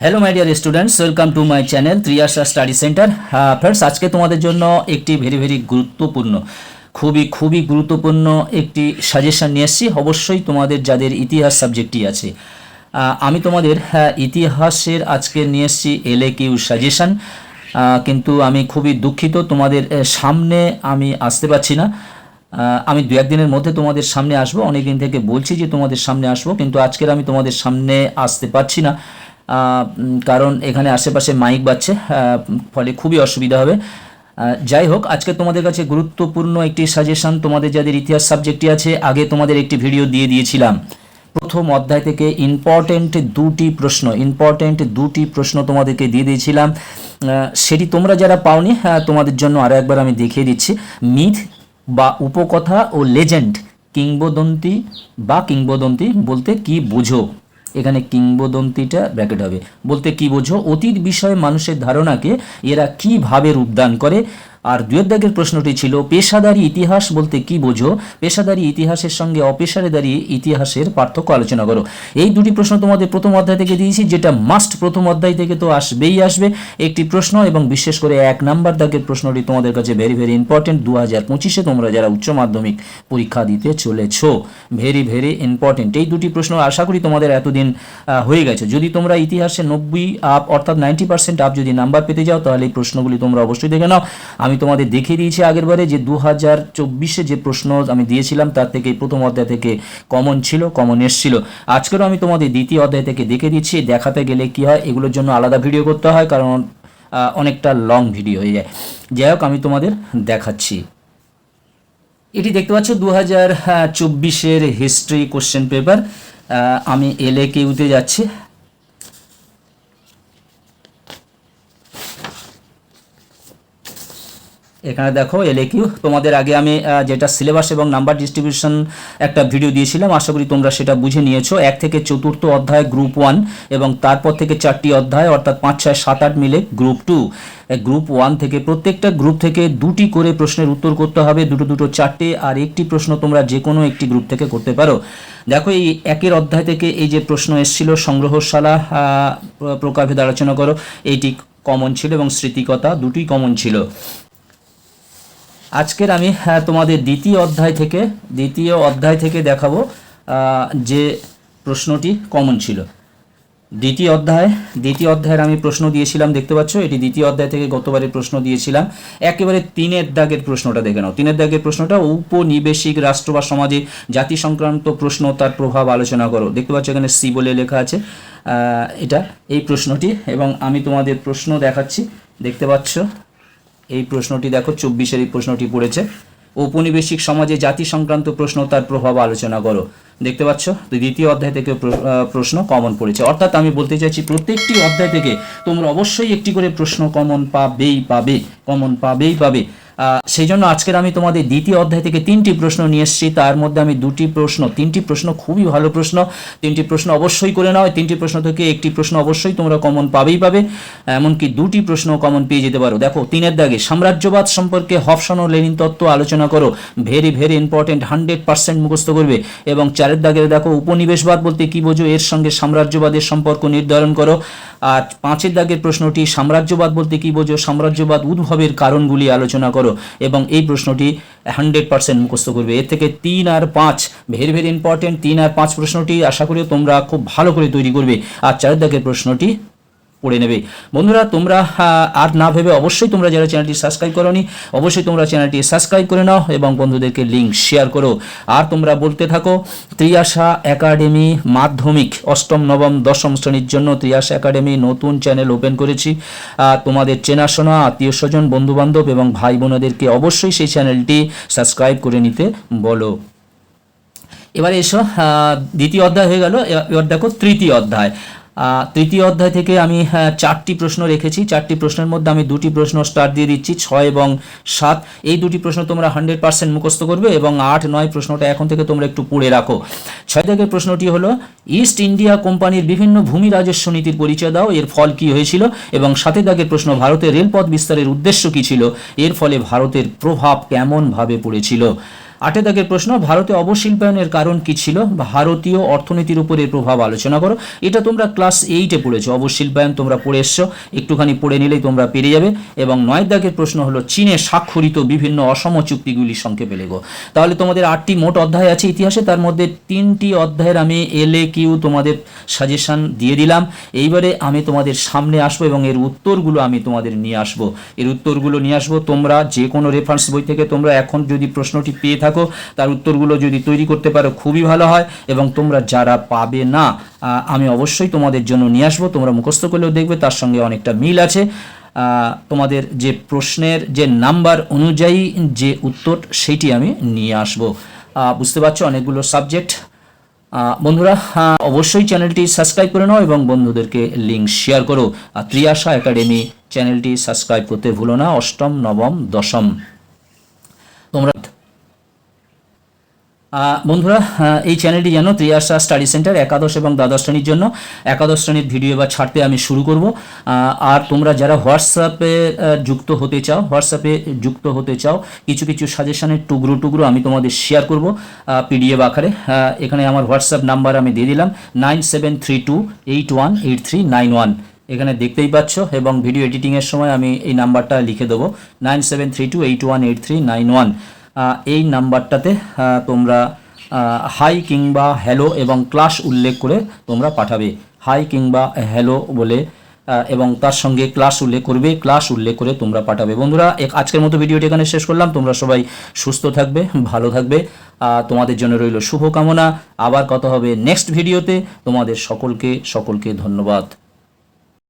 Hello my dear students welcome to my channel Triyasha study centre friends আজকে তোমাদের জন্য একটি ভেরি ভেরি গুরুত্বপূর্ণ খুবই খুবই গুরুত্বপূর্ণ একটি সাজেশন নিয়ে এসেছি। অবশ্যই তোমাদের যাদের ইতিহাস সাবজেক্টই আছে আমি তোমাদের হ্যাঁ, ইতিহাসের আজকে নিয়ে এসেছি এলএ কিউ সাজেশন কিন্তু আমি খুবই দুঃখিত তোমাদের সামনে আমি আসতে পারছি না। আমি দু একদিনের মধ্যে তোমাদের সামনে আসব। অনেক দিন থেকে বলছি যে তোমাদের সামনে আসব কিন্তু আজকের আমি তোমাদের সামনে আসতে পারছি না। কারণ এখানে আশেপাশে মাইক বাজছে ফলে খুবই অসুবিধা হবে। যাই হোক, আজকে তোমাদের কাছে গুরুত্বপূর্ণ একটি সাজেশন তোমাদের যাদের ইতিহাস সাবজেক্টটি আছে, আগে তোমাদের একটি ভিডিও দিয়ে দিয়েছিলাম। প্রথম অধ্যায় থেকে ইম্পর্টেন্ট দুটি প্রশ্ন ইম্পর্টেন্ট দুটি প্রশ্ন তোমাদেরকে দিয়ে দিয়েছিলাম। সেটি তোমরা যারা পাওনি তোমাদের জন্য আরও একবার আমি দেখিয়ে দিচ্ছি। মিথ বা উপকথা ও লেজেন্ড কিংবদন্তি বা কিংবদন্তি বলতে কি বোঝো? এখানে কিংবদন্তিটা ব্র্যাকেট হবে। বলতে কি বোঝো? অতীত বিষয়ে মানুষের ধারণাকে এরা কীভাবে রূপদান করে? আর দুয়ের দাগের প্রশ্নটি ছিল, পেশাদারি ইতিহাস বলতে কি বোঝো? পেশাদারি ইতিহাসের সঙ্গে অপেশাদারি ইতিহাসের পার্থক্য আলোচনা করো। এই দুটি প্রশ্ন তোমাদের প্রথম অধ্যায় থেকে দিয়েছি, যেটা মাস্ট প্রথম অধ্যায় থেকে তো আসবেই আসবে। একটি প্রশ্ন এবং বিশেষ করে এক নাম্বার দাগের প্রশ্নটি তোমাদের কাছে ভেরি ভেরি ইম্পর্টেন্ট দু হাজার পঁচিশে তোমরা যারা উচ্চ মাধ্যমিক পরীক্ষা দিতে চলেছ ভেরি ভেরি ইম্পর্টেন্ট এই দুটি প্রশ্ন আশা করি তোমাদের এতদিন হয়ে গেছে। যদি তোমরা ইতিহাসে নব্বই আপ অর্থাৎ নাইনটি পার্সেন্ট আপ যদি নাম্বার পেতে যাও, তাহলে এই প্রশ্নগুলি তোমরা অবশ্যই দেখে নাও। আমি তোমাদের দেখিয়ে দিয়েছি আগেরবারে যে দু হাজার চব্বিশে যে প্রশ্ন আমি দিয়েছিলাম, তার থেকে প্রথম অধ্যায় থেকে কমন ছিল, কমন এসছিল। আজকেরও আমি তোমাদের দ্বিতীয় অধ্যায় থেকে দেখে দিচ্ছি, দেখাতে গেলে কি হয়, এগুলোর জন্য আলাদা ভিডিও করতে হয়, কারণ অনেকটা লং ভিডিও হয়ে যায়। যাই হোক, আমি তোমাদের দেখাচ্ছি। এটি দেখতে পাচ্ছ দু হাজার চব্বিশের হিস্ট্রি কোশ্চেন পেপার। আমি এলে কেউতে যাচ্ছি। এখানে দেখো এলএ কিউ তোমাদের আগে আমি যেটা সিলেবাস এবং নাম্বার ডিস্ট্রিবিউশন একটা ভিডিও দিয়েছিলাম আশা করি তোমরা সেটা বুঝে নিয়েছো। এক থেকে চতুর্থ অধ্যায় গ্রুপ ওয়ান এবং তারপর থেকে চারটি অধ্যায় অর্থাৎ পাঁচ ছয় সাত আট মিলে গ্রুপ টু গ্রুপ ওয়ান থেকে প্রত্যেকটা গ্রুপ থেকে দুটি করে প্রশ্নের উত্তর করতে হবে দুটো দুটো চারটে আর একটি প্রশ্ন তোমরা যে কোনো একটি গ্রুপ থেকে করতে পারো। দেখো এই একের অধ্যায় থেকে এই যে প্রশ্ন এসেছিল সংগ্রহশালা আহ, প্র- প্রকারভেদ আলোচনা করো এইটি কমন ছিল এবং স্মৃতিকতা দুটোই কমন ছিল। আজকের আমি হ্যাঁ, তোমাদের দ্বিতীয় অধ্যায় থেকে দ্বিতীয় অধ্যায় থেকে দেখাবো যে প্রশ্নটি কমন ছিল। দ্বিতীয় অধ্যায় দ্বিতীয় অধ্যায়ের আমি প্রশ্ন দিয়েছিলাম দেখতে পাচ্ছ? এটি দ্বিতীয় অধ্যায় থেকে গতবারের প্রশ্ন দিয়েছিলাম। একেবারে তিনের দাগের প্রশ্নটা দেখে নাও। তিনের দাগের প্রশ্নটা উপনিবেশিক রাষ্ট্র বা সমাজে জাতি সংক্রান্ত প্রশ্ন তার প্রভাব আলোচনা করো। দেখতে পাচ্ছ এখানে সি বলে লেখা আছে। এটা এই প্রশ্নটি এবং আমি তোমাদের প্রশ্ন দেখাচ্ছি। দেখতে পাচ্ছ? এই প্রশ্নটি দেখো, চব্বিশের এই প্রশ্নটি পড়েছে। ঔপনিবেশিক সমাজে জাতি সংক্রান্ত প্রশ্ন, তার প্রভাব আলোচনা করো। দেখতে পাচ্ছ দ্বিতীয় অধ্যায় থেকে প্রশ্ন কমন পড়েছে। অর্থাৎ আমি বলতে চাইছি, প্রত্যেকটি অধ্যায় থেকে তোমরা অবশ্যই একটি করে প্রশ্ন কমন পাবেই পাবে কমন পাবেই পাবে। সেই জন্য আজকের আমি তোমাদের দ্বিতীয় অধ্যায় থেকে তিনটি প্রশ্ন নিয়ে এসেছি। তার মধ্যে আমি দুটি প্রশ্ন, তিনটি প্রশ্ন খুবই ভালো প্রশ্ন। তিনটি প্রশ্ন অবশ্যই করে নাও। তিনটি প্রশ্ন থেকে একটি প্রশ্ন অবশ্যই তোমরা কমন পাবেই পাবে। এমনকি দুটি প্রশ্ন কমন পেয়ে যেতে পারো। দেখো, তিনের দাগে, সাম্রাজ্যবাদ সম্পর্কে হফসন ও লেনিন তত্ত্ব আলোচনা করো। Very very important hundred percent মুখস্থ করবে। এবং চারের দাগে দেখো, উপনিবেশবাদ বলতে কি বোঝো? এর সঙ্গে সাম্রাজ্যবাদের সম্পর্ক নির্ধারণ করো। আর পাঁচের দাগের প্রশ্নটি, সাম্রাজ্যবাদ বলতে কি বোঝো? সাম্রাজ্যবাদ উদ্ভবের কারণগুলি আলোচনা করো। এবং এই প্রশ্নটি হান্ড্রেড পার্সেন্ট মুখস্থ করবে। এর থেকে তিন আর পাঁচ, ভেরি ভেরি ইম্পর্টেন্ট তিন আর পাঁচ প্রশ্নটি আশা করি তোমরা খুব ভালো করে তৈরি করবে। আর চারদাকের প্রশ্নটি পড়ে নেবে। বন্ধুরা, তোমরা আর না ভেবে অবশ্যই তোমরা যারা চ্যানেলটি সাবস্ক্রাইব করোনি, অবশ্যই তোমরা চ্যানেলটি সাবস্ক্রাইব করে নাও এবং বন্ধুদেরকে লিঙ্ক শেয়ার করো। আর তোমরা বলতে থাকো, ত্রিয়াশা একাডেমি মাধ্যমিক, অষ্টম, নবম, দশম শ্রেণির জন্য ত্রিয়াশা একাডেমি নতুন চ্যানেল ওপেন করেছি। তোমাদের চেনাশোনা আত্মীয় স্বজন বন্ধুবান্ধব এবং ভাই বোনদেরকে অবশ্যই সেই চ্যানেলটি সাবস্ক্রাইব করে নিতে বলো। এবারে এসো দ্বিতীয় অধ্যায় হয়ে গেল। এবার দেখো তৃতীয় অধ্যায়। তৃতীয় অধ্যায় থেকে আমি চারটি প্রশ্ন রেখেছি। চারটি প্রশ্নের মধ্যে আমি দুটি প্রশ্ন স্টার্ট দিয়ে দিচ্ছি, ছয় এবং সাত। এই দুটি প্রশ্ন তোমরা হান্ড্রেড পার্সেন্ট মুখস্থ করবে এবং আট, নয় প্রশ্নটা এখন থেকে তোমরা একটু পড়ে রাখো। ছয় থেকে প্রশ্নটি হলো ইস্ট ইন্ডিয়া কোম্পানির বিভিন্ন ভূমি রাজস্ব নীতির পরিচয় দাও, এর ফল কি হয়েছিল? এবং সাথে দাগের প্রশ্ন, ভারতের রেলপথ বিস্তারের উদ্দেশ্য কি ছিল? এর ফলে ভারতের প্রভাব কেমনভাবে পড়েছিল? আটে দাগের প্রশ্ন, ভারতে অবশিল্পায়নের কারণ কি ছিল? ভারতীয় অর্থনীতির উপর এর প্রভাব আলোচনা করো। এটা তোমরা ক্লাস এইটে পড়েছো। অবশিল্পায়ন তোমরা পড়ে এসছো। একটুখানি পড়ে নিলেই তোমরা পেরে যাবে। এবং নয় দাগের প্রশ্ন হলো, চীনে স্বাক্ষরিত বিভিন্ন অসম চুক্তিগুলি সংক্ষেপে লেগো তাহলে তোমাদের আটটি মোট অধ্যায় আছে ইতিহাসে। তার মধ্যে তিনটি অধ্যায়ের আমি এল এ কিউ তোমাদের সাজেশন দিয়ে দিলাম। এইবারে আমি তোমাদের সামনে আসব এবং এর উত্তরগুলো আমি তোমাদের নিয়ে আসব। এর উত্তরগুলো নিয়ে আসব তোমরা যে কোনো রেফারেন্স বই থেকে তোমরা এখন যদি প্রশ্নটি পেয়ে থাকো তার উত্তরগুলো যদি তৈরি করতে পারো খুবই ভালো হয় এবং তোমরা যারা পাবে না আমি অবশ্যই তোমাদের জন্য নিয়ে আসব, তোমরা মুখস্থ করলেও দেখবে তার সঙ্গে অনেকটা মিল আছে। তোমাদের যে প্রশ্নের যে নাম্বার অনুযায়ী যে উত্তর সেটি আমি নিয়ে আসব। বুঝতে পারছ অনেকগুলো সাবজেক্ট? বন্ধুরা অবশ্যই চ্যানেলটি সাবস্ক্রাইব করে নাও এবং বন্ধুদেরকে লিঙ্ক শেয়ার করো। ত্রিয়াশা একাডেমি চ্যানেলটি সাবস্ক্রাইব করতে ভুলো না, অষ্টম, নবম, দশম। তোমরা বন্ধুরা এই চ্যানেলটি জানো ত্রিয়াশা স্টাডি সেন্টার, একাদশ এবং দ্বাদশ শ্রেণির জন্য একাদশ শ্রেণির ভিডিও এবার ছাড়তে আমি শুরু করব। আর তোমরা যারা হোয়াটসঅ্যাপে যুক্ত হতে চাও হোয়াটসঅ্যাপে যুক্ত হতে চাও, কিছু কিছু সাজেশনের টুকরো টুকরো আমি তোমাদের শেয়ার করব পিডিএফ আকারে। এখানে আমার হোয়াটসঅ্যাপ নাম্বার আমি দিয়ে দিলাম nine seven three two eight one eight three nine one এখানে দেখতেই পাচ্ছ, এবং ভিডিও এডিটিংয়ের সময় আমি এই নাম্বারটা লিখে দেবো nine seven three two eight one eight three nine one এই নাম্বারটাতে তোমরা হাই কিংবা হ্যালো এবং ক্লাস উল্লেখ করে তোমরা পাঠাবে। হাই কিংবা হ্যালো বলে এবং তার সঙ্গে ক্লাস উল্লেখ করবে ক্লাস উল্লেখ করে তোমরা পাঠাবে। বন্ধুরা, এক- আজকের মতো ভিডিওটি এখানে শেষ করলাম। তোমরা সবাই সুস্থ থাকবে, ভালো থাকবে। তোমাদের জন্য রইল শুভকামনা। আবার কথা হবে নেক্সট ভিডিওতে তোমাদের সকলকে সকলকে ধন্যবাদ।